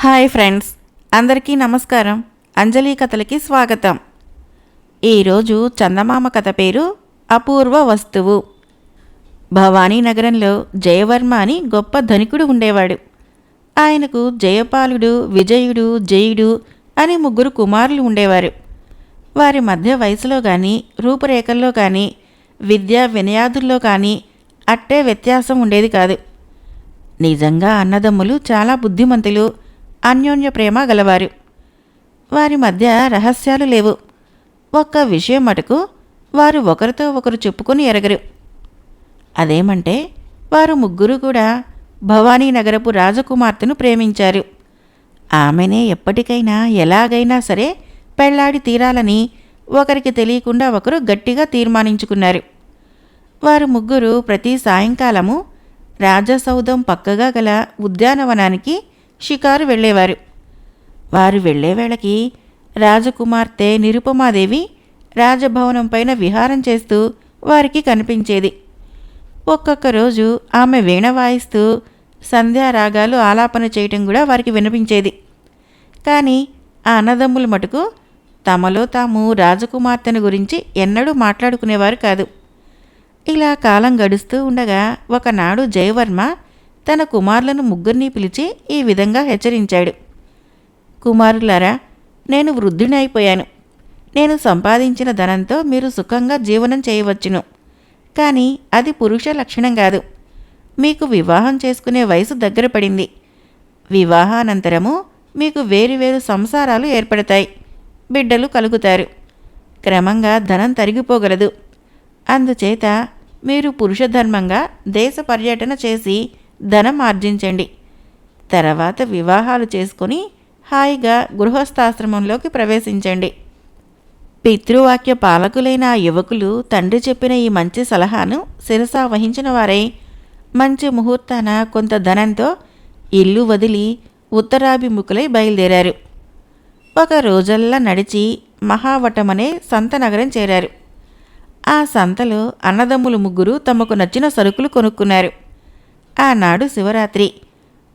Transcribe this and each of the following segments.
Hi friends అందరికీ నమస్కారం. అంజలి కథలకి స్వాగతం. ఈరోజు చందమామ కథ పేరు అపూర్వ వస్తువు. భవానీ నగరంలో జయవర్మ అని గొప్ప ధనికుడు ఉండేవాడు. ఆయనకు జయపాలుడు విజయుడు జయుడు అని ముగ్గురు కుమారులు ఉండేవారు. వారి మధ్య వయసులో కానీ రూపురేఖల్లో కానీ విద్యా వినయాదుల్లో కానీ అట్టే వ్యత్యాసం ఉండేది కాదు. నిజంగా అన్నదమ్ములు చాలా బుద్ధిమంతులు అన్యోన్య ప్రేమ గలవారు. వారి మధ్య రహస్యాలు లేవు. ఒక్క విషయం మటుకు వారు ఒకరితో ఒకరు చెప్పుకొని ఎరగరు. అదేమంటే వారు ముగ్గురు కూడా భవానీ నగరపు రాజకుమార్తెను ప్రేమించారు. ఆమెనే ఎప్పటికైనా ఎలాగైనా సరే పెళ్ళాడి తీరాలని ఒకరికి తెలియకుండా ఒకరు గట్టిగా తీర్మానించుకున్నారు. వారు ముగ్గురు ప్రతి సాయంకాలము రాజసౌధం పక్కగా గల ఉద్యానవనానికి షికారు వెళ్ళేవారు. వారు వెళ్ళే వేళకి రాజకుమార్తె నిరుపమాదేవి రాజభవనం పైన విహారం చేస్తూ వారికి కనిపించేది. ఒక్కొక్క రోజు ఆమె వీణ వాయిస్తూ సంధ్యారాగాలు ఆలాపన చేయటం కూడా వారికి వినిపించేది. కానీ ఆ అన్నదమ్ముల మటుకు తమలో తాము రాజకుమార్తెను గురించి ఎన్నడూ మాట్లాడుకునేవారు కాదు. ఇలా కాలం గడుస్తూ ఉండగా ఒకనాడు జయవర్మ తన కుమారులను ముగ్గురిని పిలిచి ఈ విధంగా హెచ్చరించాడు. కుమారులారా నేను వృద్ధుని అయిపోయాను నేను సంపాదించిన ధనంతో మీరు సుఖంగా జీవనం చేయవచ్చును. కానీ అది పురుష లక్షణం కాదు. మీకు వివాహం చేసుకునే వయసు దగ్గర పడింది. వివాహానంతరము మీకు వేరువేరు సంసారాలు ఏర్పడతాయి. బిడ్డలు కలుగుతారు. క్రమంగా ధనం తరిగిపోగలదు. అందుచేత మీరు పురుషధర్మంగా దేశ పర్యటన చేసి ధనం ఆర్జించండి. తర్వాత వివాహాలు చేసుకొని హాయిగా గృహస్థాశ్రమంలోకి ప్రవేశించండి. పితృవాక్య పాలకులైన ఆ యువకులు తండ్రి చెప్పిన ఈ మంచి సలహాను శిరసా వహించిన వారై. మంచి ముహూర్తాన కొంత ధనంతో ఇల్లు వదిలి ఉత్తరాభిముఖులై బయలుదేరారు. ఒక రోజల్లా నడిచి మహావటమనే సంత నగరం చేరారు. ఆ సంతలో అన్నదమ్ములు ముగ్గురు తమకు నచ్చిన సరుకులు కొనుక్కున్నారు. ఆనాడు శివరాత్రి.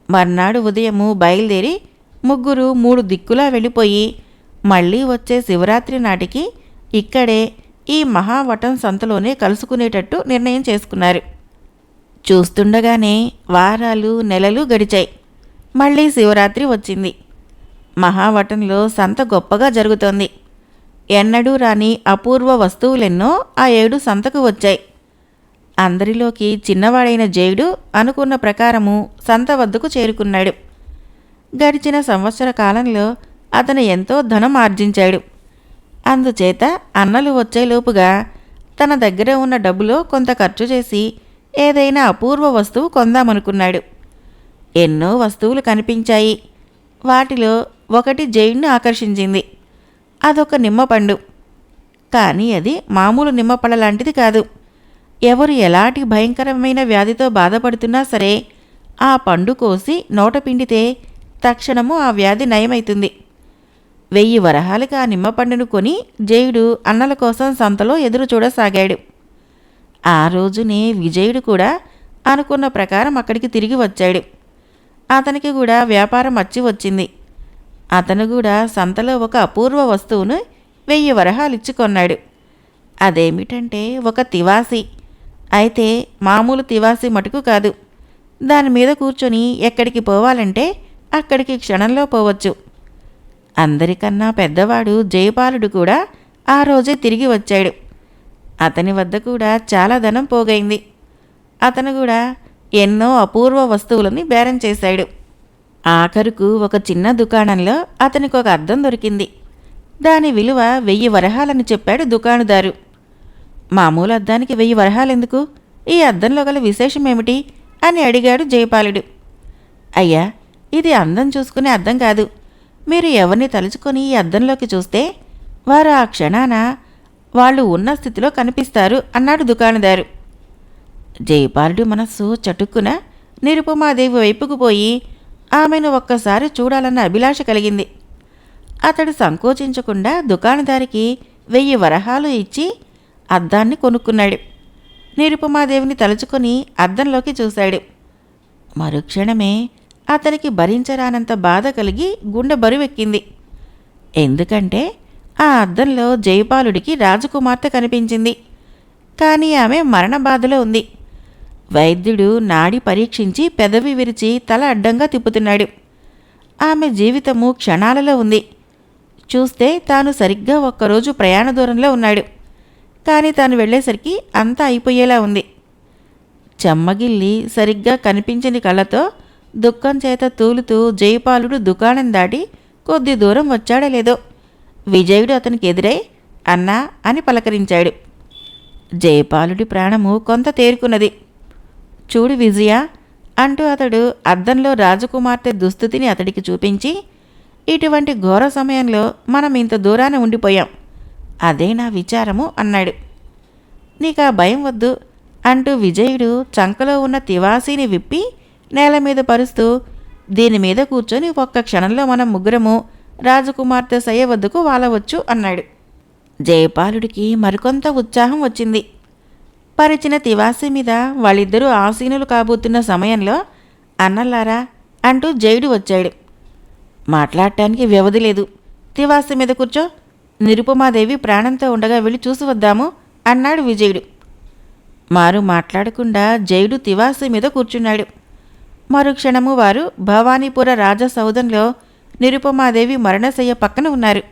మర్నాడు ఉదయము బయలుదేరి ముగ్గురు మూడు దిక్కులా వెళ్ళిపోయి మళ్ళీ వచ్చే శివరాత్రి నాటికి ఇక్కడే ఈ మహావటం సంతలోనే కలుసుకునేటట్టు నిర్ణయం చేసుకున్నారు. చూస్తుండగానే వారాలు నెలలు గడిచాయి. మళ్ళీ శివరాత్రి వచ్చింది. మహావటంలో సంత గొప్పగా జరుగుతోంది. ఎన్నడూ రాని అపూర్వ వస్తువులెన్నో ఆ ఏడు సంతకు వచ్చాయి. అందరిలోకి చిన్నవాడైన జయుడు అనుకున్న ప్రకారము సంత వద్దకు చేరుకున్నాడు. గడిచిన సంవత్సర కాలంలో అతను ఎంతో ధనం ఆర్జించాడు. అందుచేత అన్నలు వచ్చేలోపుగా తన దగ్గర ఉన్న డబ్బులో కొంత ఖర్చు చేసి ఏదైనా అపూర్వ వస్తువు కొందామనుకున్నాడు. ఎన్నో వస్తువులు కనిపించాయి. వాటిలో ఒకటి జైన్ను ఆకర్షించింది. అదొక నిమ్మపండు కానీ అది మామూలు నిమ్మపళ్ళ లాంటిది కాదు. ఎవరు ఎలాంటి భయంకరమైన వ్యాధితో బాధపడుతున్నా సరే ఆ పండు కోసి నోట పిండితే తక్షణము ఆ వ్యాధి నయమైతుంది. వెయ్యి వరహాలకి ఆ నిమ్మపండును కొని జయుడు అన్నల కోసం సంతలో ఎదురు చూడసాగాడు. ఆ రోజునే విజయుడు కూడా అనుకున్న ప్రకారం అక్కడికి తిరిగి వచ్చాడు. అతనికి కూడా వ్యాపారం వచ్చి వచ్చింది. అతను కూడా సంతలో ఒక అపూర్వ వస్తువును వెయ్యి వరహాలిచ్చి కొన్నాడు. అదేమిటంటే ఒక తివాసి. అయితే మామూలు తివాసి మటుకు కాదు. దాని మీద కూర్చొని ఎక్కడికి పోవాలంటే అక్కడికి క్షణంలో పోవచ్చు. అందరికన్నా పెద్దవాడు జయపాలుడు కూడా ఆ రోజే తిరిగి వచ్చాడు. అతని వద్ద కూడా చాలా ధనం పోగైంది. అతను కూడా ఎన్నో అపూర్వ వస్తువులని బేరం చేశాడు. ఆఖరుకు ఒక చిన్న దుకాణంలో అతనికి ఒక అద్దం దొరికింది. దాని విలువ వెయ్యి వరహాలని చెప్పాడు దుకాణదారు. మామూలు అద్దానికి వెయ్యి వరహాలెందుకు? ఈ అద్దంలో గల విశేషమేమిటి? అని అడిగాడు జయపాలుడు. అయ్యా ఇది అందం చూసుకునే అద్దం కాదు. మీరు ఎవరిని తలుచుకొని ఈ అద్దంలోకి చూస్తే వారు ఆ క్షణాన వాళ్ళు ఉన్న స్థితిలో కనిపిస్తారు అన్నాడు దుకాణదారు. జయపాలుడు మనస్సు చటుక్కున నిరుపమాదేవి వైపుకు పోయి ఆమెను ఒక్కసారి చూడాలన్న అభిలాష కలిగింది. అతడు సంకోచించకుండా దుకాణదారికి వెయ్యి వరహాలు ఇచ్చి అద్దాన్ని కొనుక్కున్నాడు. నిరుపమాదేవిని తలుచుకొని అద్దంలోకి చూశాడు. మరుక్షణమే అతనికి భరించరానంత బాధ కలిగి గుండె బరువెక్కింది. ఎందుకంటే ఆ అద్దంలో జయపాలుడికి రాజకుమార్తె కనిపించింది. కానీ ఆమె మరణ బాధలో ఉంది. వైద్యుడు నాడి పరీక్షించి పెదవి విరిచి తల అడ్డంగా తిప్పుతున్నాడు. ఆమె జీవితము క్షణాలలో ఉంది. చూస్తే తాను సరిగ్గా ఒక్కరోజు ప్రయాణ దూరంలో ఉన్నాడు. కానీ తాను వెళ్ళేసరికి అంతా అయిపోయేలా ఉంది. చెమ్మగిల్లి సరిగ్గా కనిపించని కళ్ళతో దుఃఖం చేత తూలుతూ జయపాలుడు దుకాణం దాటి కొద్ది దూరం వచ్చాడో లేదో విజయుడు అతనికి ఎదురై అన్నా అని పలకరించాడు. జయపాలుడి ప్రాణము కొంత తేరుకున్నది. చూడు విజయ అంటూ అతడు అద్దంలో రాజకుమార్తె దుస్థితిని అతడికి చూపించి ఇటువంటి ఘోర సమయంలో మనం ఇంత దూరాన ఉండిపోయాం. అదే నా విచారము అన్నాడు. నీకా భయం వద్దు అంటూ విజయుడు చంకలో ఉన్న తివాసీని విప్పి నేల మీద పరుస్తూ దీని మీద కూర్చొని ఒక్క క్షణంలో మనం ముగ్గురము రాజకుమార్తె సయ్య వద్దకు వాలవచ్చు అన్నాడు. జయపాలుడికి మరికొంత ఉత్సాహం వచ్చింది. పరిచిన తివాసి మీద వాళ్ళిద్దరూ ఆసీనులు కాబోతున్న సమయంలో అన్నల్లారా అంటూ జయుడు వచ్చాడు. మాట్లాడటానికి వ్యవధి లేదు. తివాసి మీద కూర్చో. నిరుపమాదేవి ప్రాణంతో ఉండగా వెళ్ళి చూసి వద్దాము అన్నాడు విజయుడు. మారు మాట్లాడకుండా జయుడు తివాసి మీద కూర్చున్నాడు. మరుక్షణము వారు భవానీపుర రాజసౌధంలో నిరుపమాదేవి మరణశయ్య పక్కన ఉన్నారు.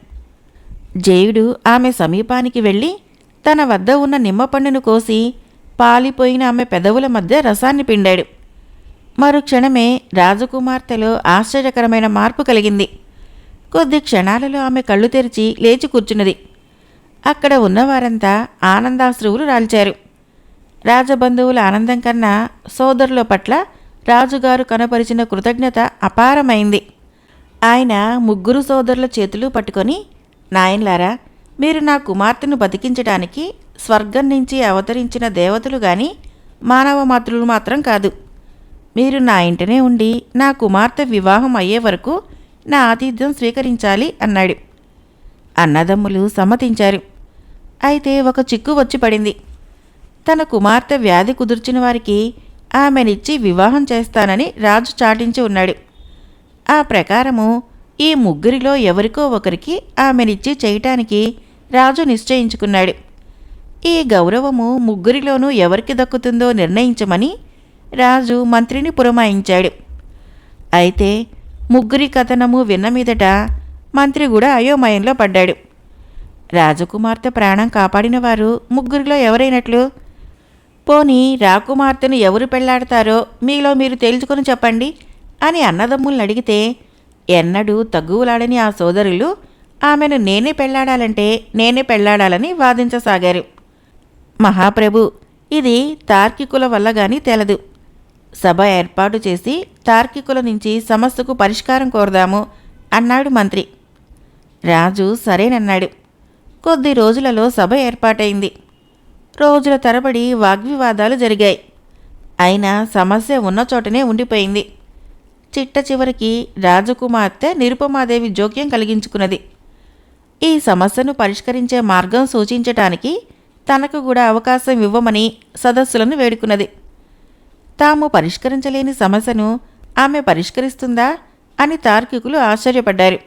జయుడు ఆమె సమీపానికి వెళ్ళి తన వద్ద ఉన్న నిమ్మపండును కోసి పాలిపోయిన ఆమె పెదవుల మధ్య రసాన్ని పిండాడు. మరుక్షణమే రాజకుమార్తెలో ఆశ్చర్యకరమైన మార్పు కలిగింది. కొద్ది క్షణాలలో ఆమె కళ్ళు తెరిచి లేచి కూర్చున్నది. అక్కడ ఉన్నవారంతా ఆనందాశ్రువులు రాల్చారు. రాజబంధువుల ఆనందం కన్నా సోదరుల పట్ల రాజుగారు కనపరిచిన కృతజ్ఞత అపారమైంది. ఆయన ముగ్గురు సోదరుల చేతులు పట్టుకొని నాయన్లారా మీరు నా కుమార్తెను బతికించడానికి స్వర్గం నుంచి అవతరించిన దేవతలు గాని మానవ మాతృలు మాత్రం కాదు. మీరు నా ఇంటనే ఉండి నా కుమార్తె వివాహం అయ్యే వరకు నా ఆతిథ్యం స్వీకరించాలి అన్నాడు. అన్నదమ్ములు సమ్మతించారు. అయితే ఒక చిక్కు వచ్చి పడింది. తన కుమార్తె వ్యాధి కుదుర్చిన వారికి ఆమెనిచ్చి వివాహం చేస్తానని రాజు చాటించి ఉన్నాడు. ఆ ప్రకారము ఈ ముగ్గురిలో ఎవరికో ఒకరికి ఆమెనిచ్చి చేయటానికి రాజు నిశ్చయించుకున్నాడు. ఈ గౌరవము ముగ్గురిలోనూ ఎవరికి దక్కుతుందో నిర్ణయించమని రాజు మంత్రిని పురమాయించాడు. అయితే ముగ్గురి కథనము విన్న మీదట మంత్రి కూడా అయోమయంలో పడ్డాడు. రాజకుమార్తె ప్రాణం కాపాడిన వారు ముగ్గురిలో ఎవరైనట్లు? పోనీ రాకుమార్తెను ఎవరు పెళ్ళాడతారో మీలో మీరు తేల్చుకొని చెప్పండి అని అన్నదమ్ముల్ని అడిగితే ఎన్నడూ తగ్గువులాడని ఆ సోదరులు ఆమెను నేనే పెళ్ళాడాలంటే నేనే పెళ్ళాడాలని వాదించసాగారు. మహాప్రభు ఇది తార్కికుల వల్ల గాని తెలదు. సభ ఏర్పాటు చేసి తార్కికుల నుంచి సమస్యకు పరిష్కారం కోరదాము అన్నాడు మంత్రి. రాజు సరేనన్నాడు. కొద్ది రోజులలో సభ ఏర్పాటైంది. రోజుల తరబడి వాగ్వివాదాలు జరిగాయి. అయినా సమస్య ఉన్న చోటనే ఉండిపోయింది. చిట్ట చివరికి రాజకుమార్తె నిరుపమాదేవి జోక్యం కలిగించుకున్నది. ఈ సమస్యను పరిష్కరించే మార్గం సూచించటానికి తనకు కూడా అవకాశం ఇవ్వమని సదస్సులను వేడుకున్నది. తాము పరిష్కరించలేని సమస్యను ఆమె పరిష్కరిస్తుందా అని తార్కికులు ఆశ్చర్యపడ్డారు.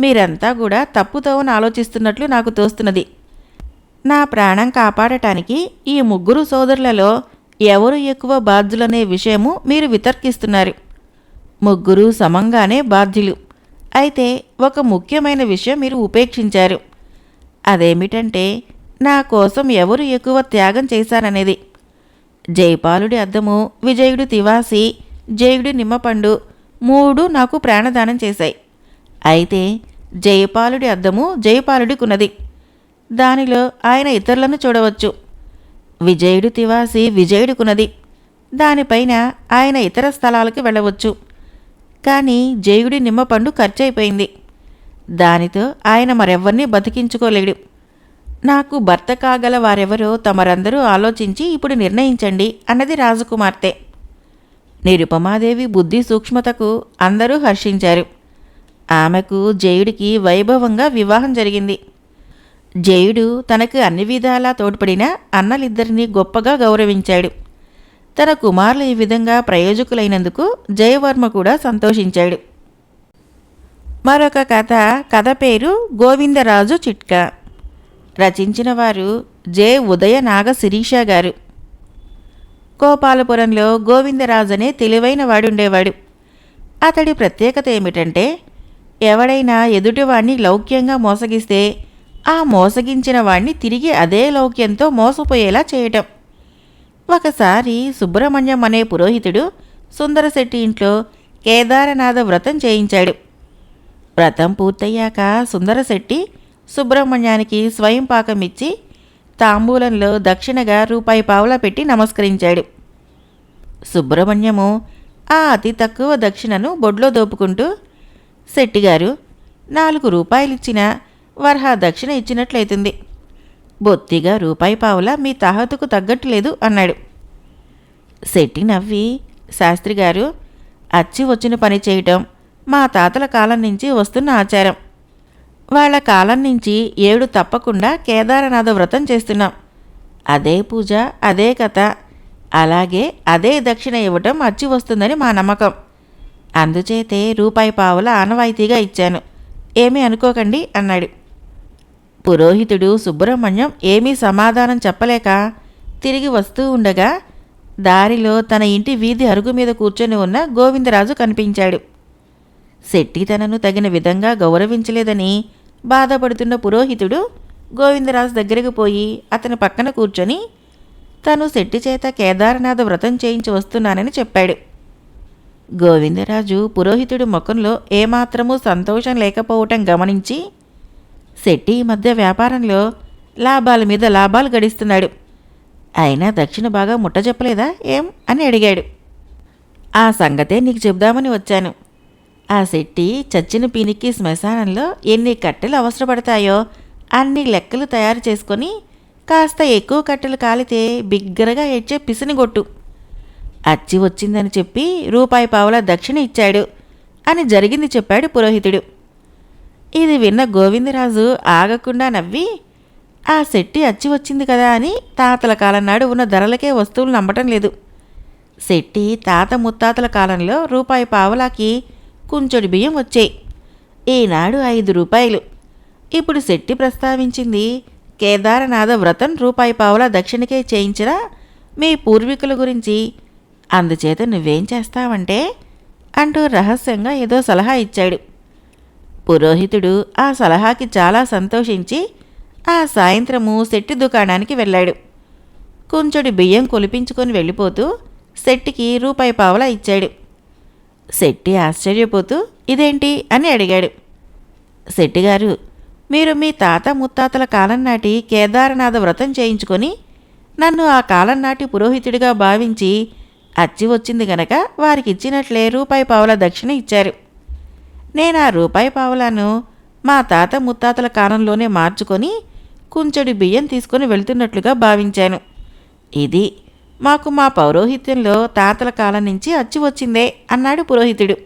మీరంతా కూడా తప్పుతోవని ఆలోచిస్తున్నట్లు నాకు తోస్తున్నది. నా ప్రాణం కాపాడటానికి ఈ ముగ్గురు సోదరులలో ఎవరు ఎక్కువ బాధ్యులనే విషయము మీరు వితర్కిస్తున్నారు. ముగ్గురు సమంగానే బాధ్యులు. అయితే ఒక ముఖ్యమైన విషయం మీరు ఉపేక్షించారు. అదేమిటంటే నా కోసం ఎవరు ఎక్కువ త్యాగం చేశారనేది. జయపాలుడి అద్దము విజయుడు తివాసి జయుడి నిమ్మపండు మూడు నాకు ప్రాణదానం చేశాయి. అయితే జయపాలుడి అద్దము జయపాలుడికున్నది. దానిలో ఆయన ఇతరులను చూడవచ్చు. విజయుడు తివాసి విజయుడికున్నది. దానిపైన ఆయన ఇతర స్థలాలకు వెళ్ళవచ్చు. కానీ జయుడి నిమ్మపండు ఖర్చయిపోయింది దానితో ఆయన మరెవ్వరినీ బతికించుకోలేడు. నాకు భర్త కాగల వారెవరో తమరందరూ ఆలోచించి ఇప్పుడు నిర్ణయించండి అన్నది రాజకుమార్తె. నిరుపమాదేవి బుద్ధి సూక్ష్మతకు అందరూ హర్షించారు. ఆమెకు జయుడికి వైభవంగా వివాహం జరిగింది. జయుడు తనకు అన్ని విధాలా తోడ్పడిన అన్నలిద్దరినీ గొప్పగా గౌరవించాడు. తన కుమారులు ఈ విధంగా ప్రయోజకులైనందుకు జయవర్మ కూడా సంతోషించాడు. మరొక కథ కథ పేరు గోవిందరాజు చిట్కా. రచించిన వారు జె. ఉదయ నాగ శిరీష గారు. గోపాలపురంలో గోవిందరాజు అనే తెలివైన వాడుండేవాడు. అతడి ప్రత్యేకత ఏమిటంటే ఎవడైనా ఎదుటివాణ్ణి లౌక్యంగా మోసగిస్తే ఆ మోసగించిన వాణ్ణి తిరిగి అదే లౌక్యంతో మోసపోయేలా చేయటం. ఒకసారి సుబ్రహ్మణ్యం అనే పురోహితుడు సుందరశెట్టి ఇంట్లో కేదారనాథ వ్రతం చేయించాడు. వ్రతం పూర్తయ్యాక సుందరశెట్టి సుబ్రహ్మణ్యానికి స్వయం పాకం ఇచ్చి తాంబూలంలో దక్షిణగా రూపాయి పావులా పెట్టి నమస్కరించాడు. సుబ్రహ్మణ్యము ఆ అతి తక్కువ దక్షిణను బొడ్లో దోపుకుంటూ శెట్టిగారు నాలుగు రూపాయలిచ్చిన వరహా దక్షిణ ఇచ్చినట్లయితుంది. బొత్తిగా రూపాయి పావులా మీ తాహతుకు తగ్గట్లేదు అన్నాడు. శెట్టి నవ్వి శాస్త్రి గారు అచ్చి వచ్చిన పని చేయటం మా తాతల కాలం నుంచి వస్తున్న ఆచారం. వాళ్ళ కాలం నుంచి ఏడు తప్పకుండా కేదారనాథ వ్రతం చేస్తున్నాం. అదే పూజ అదే కథ. అలాగే అదే దక్షిణ ఇవ్వటం అచ్చి వస్తుందని మా నమ్మకం. అందుచేతే రూపాయి పావుల ఆనవాయితీగా ఇచ్చాను. ఏమీ అనుకోకండి అన్నాడు. పురోహితుడు సుబ్రహ్మణ్యం ఏమీ సమాధానం చెప్పలేక తిరిగి వస్తూ ఉండగా దారిలో తన ఇంటి వీధి అరుగు మీద కూర్చొని ఉన్న గోవిందరాజు కనిపించాడు. శెట్టి తనను తగిన విధంగా గౌరవించలేదని బాధపడుతున్న పురోహితుడు గోవిందరాజు దగ్గరకు పోయి అతని పక్కన కూర్చొని తను శెట్టి చేత కేదారనాథ వ్రతం చేయించి వస్తున్నానని చెప్పాడు. గోవిందరాజు పురోహితుడి ముఖంలో ఏమాత్రమూ సంతోషం లేకపోవటం గమనించి శెట్టి ఈ మధ్య వ్యాపారంలో లాభాల మీద లాభాలు గడిస్తున్నాడు. అయినా దక్షిణ బాగా ముట్ట చెప్పలేదా ఏం? అని అడిగాడు. ఆ సంగతే నీకు చెబుదామని వచ్చాను. ఆ శెట్టి చచ్చిన పీనికి శ్మశానంలో ఎన్ని కట్టెలు అవసరపడతాయో అన్ని లెక్కలు తయారు చేసుకొని కాస్త ఎక్కువ కట్టెలు కాలితే బిగ్గరగా ఏడ్చే పిసినిగొట్టు అచ్చి వచ్చిందని చెప్పి రూపాయి పావుల దక్షిణ ఇచ్చాడు అని జరిగింది చెప్పాడు పురోహితుడు. ఇది విన్న గోవిందరాజు ఆగకుండా నవ్వి ఆ శెట్టి అచ్చి వచ్చింది కదా అని తాతల కాలం నాడు ఉన్న ధరలకే వస్తువులు నమ్మటం లేదు. శెట్టి తాత ముత్తాతల కాలంలో రూపాయి పావులాకి కుంచెడు బియ్యం వచ్చాయి ఈనాడు ఐదు రూపాయలు. ఇప్పుడు శెట్టి ప్రస్తావించింది కేదారనాథ వ్రతం రూపాయి పావుల దక్షిణకే చేయించరా మీ పూర్వీకుల గురించి. అందుచేత నువ్వేం చేస్తావంటే అంటూ రహస్యంగా ఏదో సలహా ఇచ్చాడు. పురోహితుడు ఆ సలహాకి చాలా సంతోషించి ఆ సాయంత్రము శెట్టి దుకాణానికి వెళ్ళాడు. కొంచెడు బియ్యం కొలిపించుకొని వెళ్ళిపోతూ శెట్టికి రూపాయి పావలా ఇచ్చాడు. శెట్టి ఆశ్చర్యపోతూ ఇదేంటి? అని అడిగాడు. శెట్టిగారు మీరు మీ తాత ముత్తాతల కాలం నాటి కేదారనాథ వ్రతం చేయించుకొని నన్ను ఆ కాలం నాటి పురోహితుడిగా భావించి అచ్చి వచ్చింది గనక వారికి ఇచ్చినట్లే రూపాయి పావుల దక్షిణ ఇచ్చారు. నేను ఆ రూపాయి పావులను మా తాత ముత్తాతల కాలంలోనే మార్చుకొని కుంచెడు బియ్యం తీసుకొని వెళ్తున్నట్లుగా భావించాను. ఇది మాకు మా పౌరోహిత్యంలో తాతల కాలం నుంచి అచ్చి వచ్చిందే అన్నాడు పురోహితుడు.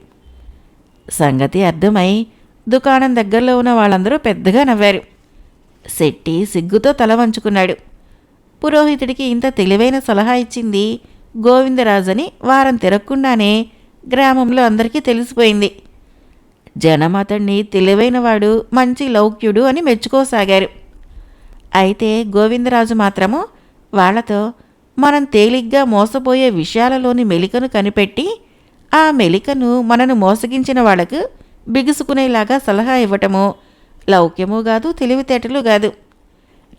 సంగతి అర్థమై దుకాణం దగ్గరలో ఉన్న వాళ్ళందరూ పెద్దగా నవ్వారు. శెట్టి సిగ్గుతో తల వంచుకున్నాడు. పురోహితుడికి ఇంత తెలివైన సలహా ఇచ్చింది గోవిందరాజని వారం తిరగకుండానే గ్రామంలో అందరికీ తెలిసిపోయింది. జనం అతన్ని తెలివైనవాడు మంచి లౌక్యుడు అని మెచ్చుకోసాగారు. అయితే గోవిందరాజు మాత్రము వాళ్ళతో మనం తేలిగ్గా మోసపోయే విషయాలలోని మెలికను కనిపెట్టి ఆ మెలికను మనను మోసగించిన వాళ్ళకు బిగుసుకునేలాగా సలహా ఇవ్వటము లౌక్యము కాదు తెలివితేటలు కాదు.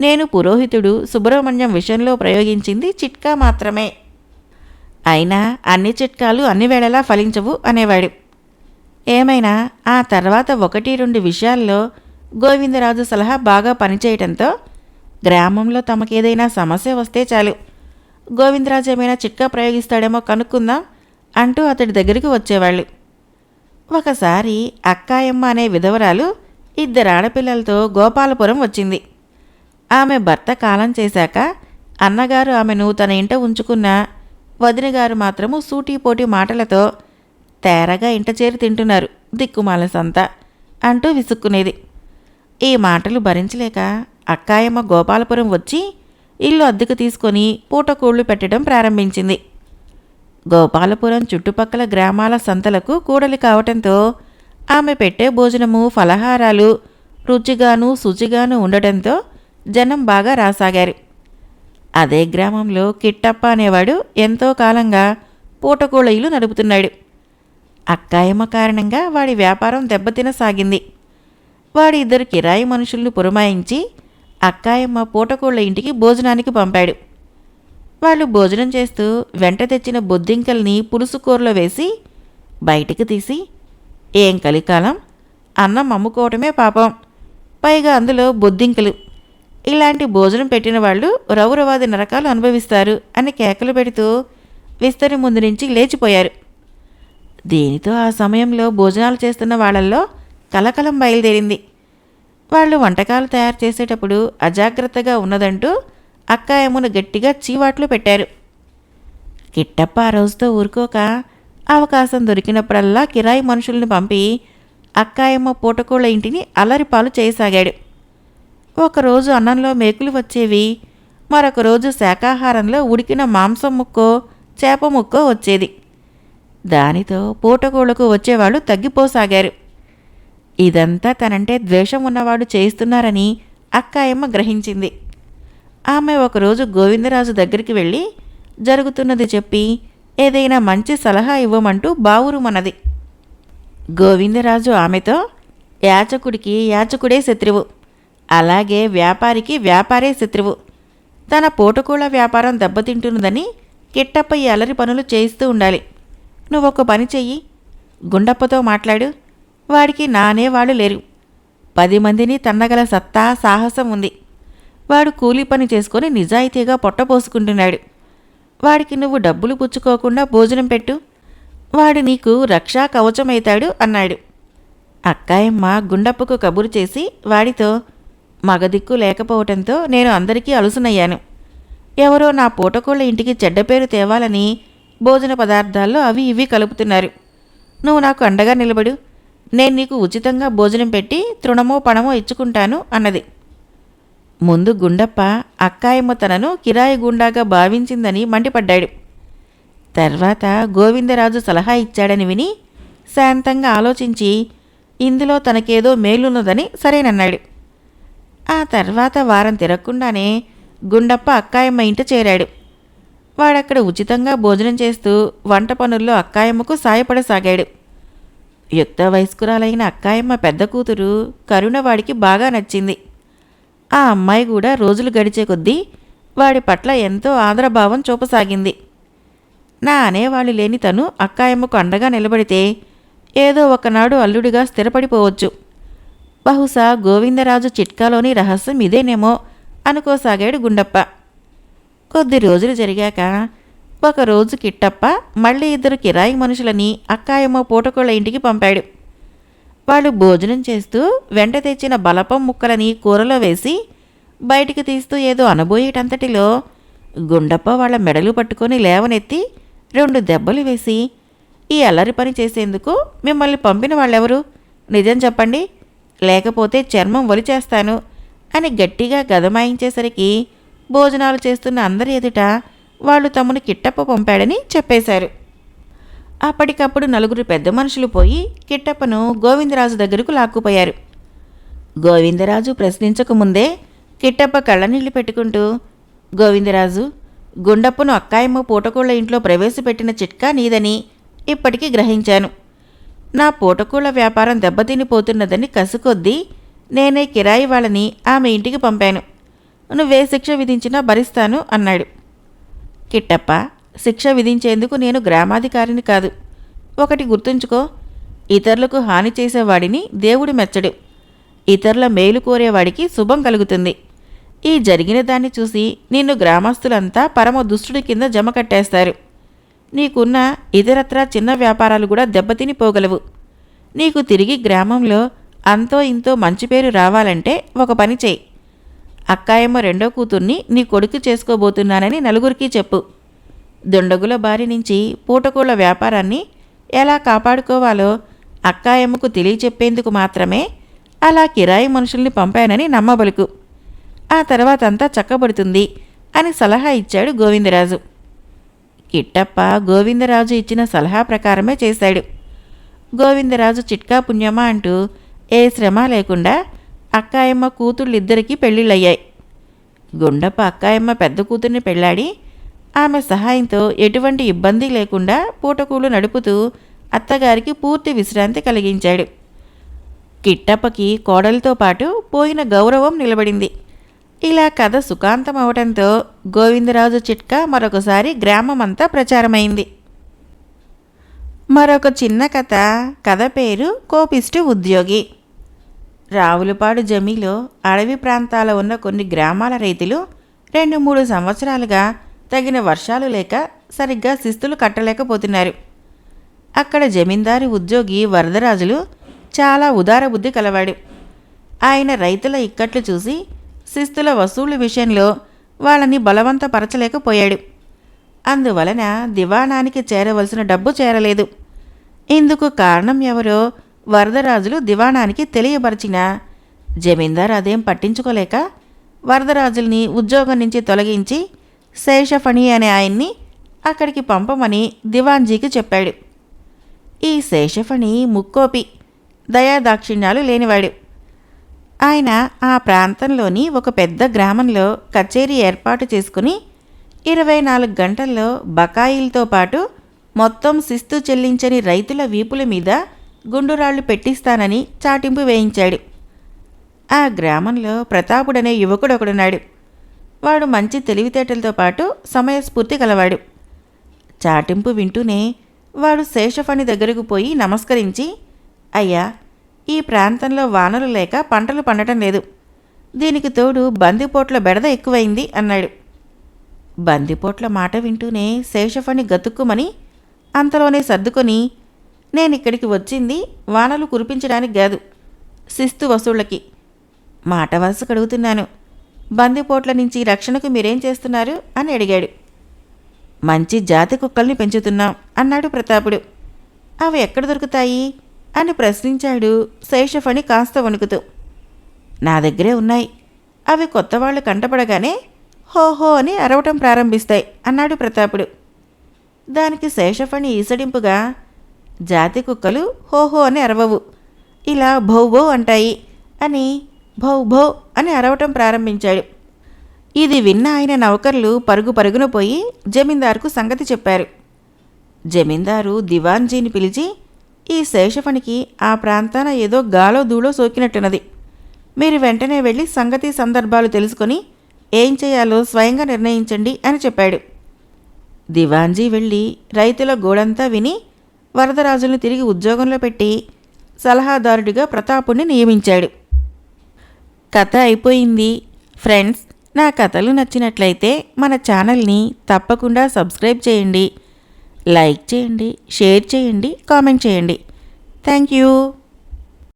నేను పురోహితుడు సుబ్రహ్మణ్యం విషయంలో ప్రయోగించింది చిట్కా మాత్రమే. అయినా అన్ని చిట్కాలు అన్ని వేళలా ఫలించవు అనేవాడు. ఏమైనా ఆ తర్వాత ఒకటి రెండు విషయాల్లో గోవిందరాజు సలహా బాగా పనిచేయటంతో గ్రామంలో తమకేదైనా సమస్య వస్తే చాలు. గోవిందరాజు ఏమైనా చిట్కా ప్రయోగిస్తాడేమో కనుక్కుందాం అంటూ అతడి దగ్గరికి వచ్చేవాళ్ళు. ఒకసారి అక్కాయమ్మ అనే విధవరాలు ఇద్దరు ఆడపిల్లలతో గోపాలపురం వచ్చింది. ఆమె భర్త కాలం చేశాక అన్నగారు ఆమెను తన ఇంట ఉంచుకున్న వదినగారు మాత్రము సూటీపోటీ మాటలతో తేరగా ఇంట చేరి తింటున్నారు దిక్కుమాలసంతా అంటూ విసుక్కునేది. ఈ మాటలు భరించలేక అక్కాయమ్మ గోపాలపురం వచ్చి ఇల్లు అద్దెకు తీసుకొని పూటకూళ్ళు పెట్టడం ప్రారంభించింది. గోపాలపురం చుట్టుపక్కల గ్రామాల సంతలకు కూడలి కావటంతో ఆమె పెట్టే భోజనము ఫలహారాలు రుచిగాను శుచిగాను ఉండటంతో జనం బాగా రాసాగారు. అదే గ్రామంలో కిట్టప్ప అనేవాడు ఎంతో కాలంగా పూటకూళ్ళ ఇల్లు నడుపుతున్నాడు. అక్కాయమ్మ కారణంగా వాడి వ్యాపారం దెబ్బతినసాగింది. వాడి ఇద్దరు కిరాయి మనుషులను పురమాయించి అక్కాయమ్మ పూటకోళ్ళ ఇంటికి భోజనానికి పంపాడు. వాళ్ళు భోజనం చేస్తూ వెంట తెచ్చిన బొద్దింకల్ని పులుసు కూరలో వేసి బయటికి తీసి ఏం కలికాలం? అన్నం అమ్ముకోవటమే పాపం. పైగా అందులో బొద్దింకలు. ఇలాంటి భోజనం పెట్టిన వాళ్ళు రౌరవాది నరకాలు అనుభవిస్తారు అని కేకలు పెడుతూ విస్తరి ముందు నుంచి లేచిపోయారు. దీనితో ఆ సమయంలో భోజనాలు చేస్తున్న వాళ్ళల్లో కలకలం బయలుదేరింది. వాళ్ళు వంటకాలు తయారు చేసేటప్పుడు అజాగ్రత్తగా ఉన్నదంటూ అక్కాయమ్మను గట్టిగా చీవాట్లు పెట్టారు. కిట్టప్ప ఆ రోజుతో ఊరుకోక అవకాశం దొరికినప్పుడల్లా కిరాయి మనుషుల్ని పంపి అక్కాయమ్మ పూటకోళ్ళ ఇంటిని అలరిపాలు చేయసాగాడు. ఒకరోజు అన్నంలో మేకులు వచ్చేవి మరొక రోజు శాకాహారంలో ఉడికిన మాంసం ముక్కో చేప ముక్కో వచ్చేది. దానితో పూటకోళ్ళకు వచ్చేవాళ్ళు తగ్గిపోసాగారు. ఇదంతా తనంటే ద్వేషం ఉన్నవాడు చేయిస్తున్నారని అక్కాయమ్మ గ్రహించింది. ఆమె ఒకరోజు గోవిందరాజు దగ్గరికి వెళ్ళి జరుగుతున్నది చెప్పి ఏదైనా మంచి సలహా ఇవ్వమంటూ బావురుమన్నది. గోవిందరాజు ఆమెతో యాచకుడికి యాచకుడే శత్రువు. అలాగే వ్యాపారికి వ్యాపారే శత్రువు. తన పూటకూళ్ళ వ్యాపారం దెబ్బతింటున్నదని కిట్టప్ప ఈ అలరి పనులు చేయిస్తూ ఉండాలి. నువ్వొక పని చెయ్యి. గుండప్పతో మాట్లాడు. వాడికి నానే వాళ్ళు లేరు. పది మందిని తన్నగల సత్తా సాహసం ఉంది. వాడు కూలీ పని చేసుకొని నిజాయితీగా పొట్టపోసుకుంటున్నాడు వాడికి నువ్వు డబ్బులు పుచ్చుకోకుండా భోజనం పెట్టు. వాడు నీకు రక్షా కవచమవుతాడు అన్నాడు. అక్కాయమ్మ గుండప్పకు కబురు చేసి వాడితో మగదిక్కు లేకపోవటంతో నేను అందరికీ అలుసునయ్యాను. ఎవరో నా పూటకోళ్ళ ఇంటికి చెడ్డ పేరు తేవాలని భోజన పదార్థాల్లో అవి ఇవి కలుపుతున్నారు. నువ్వు నాకు అండగా నిలబడు. నేను నీకు ఉచితంగా భోజనం పెట్టి తృణమో పణమో ఇచ్చుకుంటాను అన్నది. ముందు గుండప్ప అక్కాయమ్మ తనను కిరాయి గుండాగా భావించిందని మండిపడ్డాడు. తర్వాత గోవిందరాజు సలహా ఇచ్చాడని విని శాంతంగా ఆలోచించి ఇందులో తనకేదో మేలున్నదని సరేనన్నాడు. ఆ తర్వాత వారం తిరగకుండానే గుండప్ప అక్కాయమ్మ ఇంట చేరాడు. వాడక్కడ ఉచితంగా భోజనం చేస్తూ వంట పనుల్లో అక్కాయమ్మకు సాయపడసాగాడు. యుక్త వయస్కురాలైన అక్కాయమ్మ పెద్ద కూతురు కరుణ వాడికి బాగా నచ్చింది. ఆ అమ్మాయి కూడా రోజులు గడిచే కొద్దీ వాడి పట్ల ఎంతో ఆదరభావం చూపసాగింది. నా అనేవాళ్ళు లేని తను అక్కాయమ్మకు అండగా నిలబడితే ఏదో ఒకనాడు అల్లుడిగా స్థిరపడిపోవచ్చు. బహుశా గోవిందరాజు చిట్కాలోని రహస్యం ఇదేనేమో అనుకోసాగాడు గుండప్ప. కొద్ది రోజులు జరిగాక ఒకరోజు కిట్టప్ప మళ్ళీ ఇద్దరు కిరాయి మనుషులని అక్కాయమ్మ పూటకోళ్ళ ఇంటికి పంపాడు. వాళ్ళు భోజనం చేస్తూ వెంట తెచ్చిన బలపం ముక్కలని కూరలో వేసి బయటికి తీస్తూ ఏదో అనబోయేటంతటిలో గుండప్ప వాళ్ళ మెడలు పట్టుకొని లేవనెత్తి రెండు దెబ్బలు వేసి ఈ అల్లరి పని చేసేందుకు మిమ్మల్ని పంపిన వాళ్ళెవరు? నిజం చెప్పండి. లేకపోతే చర్మం వలిచేస్తాను అని గట్టిగా గదమాయించేసరికి భోజనాలు చేస్తున్న అందరి ఎదుట వాళ్ళు తమను కిట్టప్ప పంపాడని చెప్పేశారు. అప్పటికప్పుడు నలుగురు పెద్ద మనుషులు పోయి కిట్టప్పను గోవిందరాజు దగ్గరకు లాక్కుపోయారు. గోవిందరాజు ప్రశ్నించకముందే కిట్టప్ప కళ్ళనీళ్ళు పెట్టుకుంటూ గోవిందరాజు గుండప్పను అక్కాయమ్మ పూటకోళ్ళ ఇంట్లో ప్రవేశపెట్టిన చిట్కా నీదని ఇప్పటికీ గ్రహించాను. నా పూటకోళ్ళ వ్యాపారం దెబ్బతినిపోతున్నదని కసుకొద్దీ నేనే కిరాయి వాళ్ళని ఆమె ఇంటికి పంపాను. నువ్వే శిక్ష విధించినా భరిస్తాను అన్నాడు. కిట్టప్ప శిక్ష విధించేందుకు నేను గ్రామాధికారిని కాదు. ఒకటి గుర్తుంచుకో ఇతరులకు హాని చేసేవాడిని దేవుడు మెచ్చడు. ఇతరుల మేలు కోరేవాడికి శుభం కలుగుతుంది. ఈ జరిగిన దాన్ని చూసి నిన్ను గ్రామస్తులంతా పరమ దుష్టుడి కింద జమ కట్టేస్తారు. నీకున్న ఇతరత్రా చిన్న వ్యాపారాలు కూడా దెబ్బతిని పోగలవు. నీకు తిరిగి గ్రామంలో అంతో ఇంతో మంచి పేరు రావాలంటే ఒక పని చేయి. అక్కాయమ్మ రెండో కూతుర్ని నీ కొడుకు చేసుకోబోతున్నానని నలుగురికి చెప్పు. దుండగుల బారి నుంచి పూటకూళ్ళ వ్యాపారాన్ని ఎలా కాపాడుకోవాలో అక్కాయమ్మకు తెలియచెప్పేందుకు మాత్రమే అలా కిరాయి మనుషుల్ని పంపానని నమ్మబలుకు. ఆ తర్వాత అంతా చక్కబడుతుంది అని సలహా ఇచ్చాడు గోవిందరాజు. కిట్టప్ప గోవిందరాజు ఇచ్చిన సలహా ప్రకారమే చేశాడు. గోవిందరాజు చిట్కా పుణ్యమా అంటూ ఏ శ్రమ లేకుండా అక్కాయమ్మ కూతుళ్ళిద్దరికీ పెళ్ళిళ్ళయ్యాయి. గుండప్ప అక్కాయమ్మ పెద్ద కూతుర్ని పెళ్ళాడి ఆమె సహాయంతో ఎటువంటి ఇబ్బంది లేకుండా పూటకూలు నడుపుతూ అత్తగారికి పూర్తి విశ్రాంతి కలిగించాడు. కిట్టప్పకి కోడలతో పాటు పోయిన గౌరవం నిలబడింది. ఇలా కథ సుఖాంతం అవటంతో గోవిందరాజు చిట్కా మరొకసారి గ్రామమంతా ప్రచారమైంది. మరొక చిన్న కథ కథ పేరు కోపిస్టు ఉద్యోగి. రావులపాడు జమీలో అడవి ప్రాంతాల ఉన్న కొన్ని గ్రామాల రైతులు రెండు మూడు సంవత్సరాలుగా తగిన వర్షాలు లేక సరిగ్గా శిస్తులు కట్టలేకపోతున్నారు. అక్కడ జమీందారు ఉద్యోగి వరదరాజులు చాలా ఉదార బుద్ధి కలవాడు. ఆయన రైతుల ఇక్కట్లు చూసి శిస్తుల వసూళ్ళ విషయంలో వాళ్ళని బలవంతపరచలేకపోయాడు. అందువలన దివాణానికి చేరవలసిన డబ్బు చేరలేదు. ఇందుకు కారణం ఎవరో వరదరాజులు దివాణానికి తెలియపరిచిన జమీందార్ అదేం పట్టించుకోలేక వరదరాజుల్ని ఉద్యోగం నుంచి తొలగించి శేషఫణి అనే ఆయన్ని అక్కడికి పంపమని దివాన్జీకి చెప్పాడు. ఈ శేషఫణి ముక్కోపి దయాదాక్షిణ్యాలు లేనివాడు. ఆయన ఆ ప్రాంతంలోని ఒక పెద్ద గ్రామంలో కచేరీ ఏర్పాటు చేసుకుని ఇరవై నాలుగు గంటల్లో బకాయిలతో పాటు మొత్తం శిస్తు చెల్లించని రైతుల వీపుల మీద గుండురాళ్ళు పెట్టిస్తానని చాటింపు వేయించాడు. ఆ గ్రామంలో ప్రతాపుడనే యువకుడు ఒకడున్నాడు వాడు మంచి తెలివితేటలతో పాటు సమయస్ఫూర్తి గలవాడు. చాటింపు వింటూనే వాడు శేషఫణి దగ్గరకు పోయి నమస్కరించి అయ్యా ఈ ప్రాంతంలో వానలు లేక పంటలు పండటం లేదు. దీనికి తోడు బందిపోట్ల బెడద ఎక్కువైంది అన్నాడు. బందిపోట్ల మాట వింటూనే శేషఫణి గతుక్కుమని అంతలోనే సర్దుకొని నేను ఇక్కడికి వచ్చింది వానలు కురిపించడానికి కాదు శిస్తు వసూళ్ళకి. మాట వరుసకు అడుగుతున్నాను బందిపోట్ల నుంచి రక్షణకు మీరేం చేస్తున్నారు? అని అడిగాడు. మంచి జాతి కుక్కల్ని పెంచుతున్నాం అన్నాడు ప్రతాపుడు. అవి ఎక్కడ దొరుకుతాయి? అని ప్రశ్నించాడు శేషఫణి కాస్త వణుకుతూ. నా దగ్గరే ఉన్నాయి. అవి కొత్త వాళ్ళు కంటపడగానే హోహో అని అరవటం ప్రారంభిస్తాయి అన్నాడు ప్రతాపుడు. దానికి శేషఫణి ఈసడింపుగా జాతి కుక్కలు హోహో అని అరవవు. ఇలా భౌభౌ అంటాయి అని భౌభౌ అని అరవటం ప్రారంభించాడు. ఇది విన్న ఆయన నౌకర్లు పరుగు పరుగున పోయి జమీందారుకు సంగతి చెప్పారు. జమీందారు దివాన్జీని పిలిచి ఈ శేషఫణికి ఆ ప్రాంతాన ఏదో గాలో దూలో సోకినట్టున్నది. మీరు వెంటనే వెళ్ళి సంగతి సందర్భాలు తెలుసుకొని ఏం చేయాలో స్వయంగా నిర్ణయించండి అని చెప్పాడు. దివాన్జీ వెళ్ళి రైతుల గోడంతా విని వరదరాజుల్ని తిరిగి ఉద్యోగంలో పెట్టి సలహాదారుడిగా ప్రతాపుణ్ణి నియమించాడు. కథ అయిపోయింది. ఫ్రెండ్స్ నా కథలు నచ్చినట్లయితే మన ఛానల్ని తప్పకుండా సబ్స్క్రైబ్ చేయండి. లైక్ చేయండి షేర్ చేయండి కామెంట్ చేయండి. Thank you.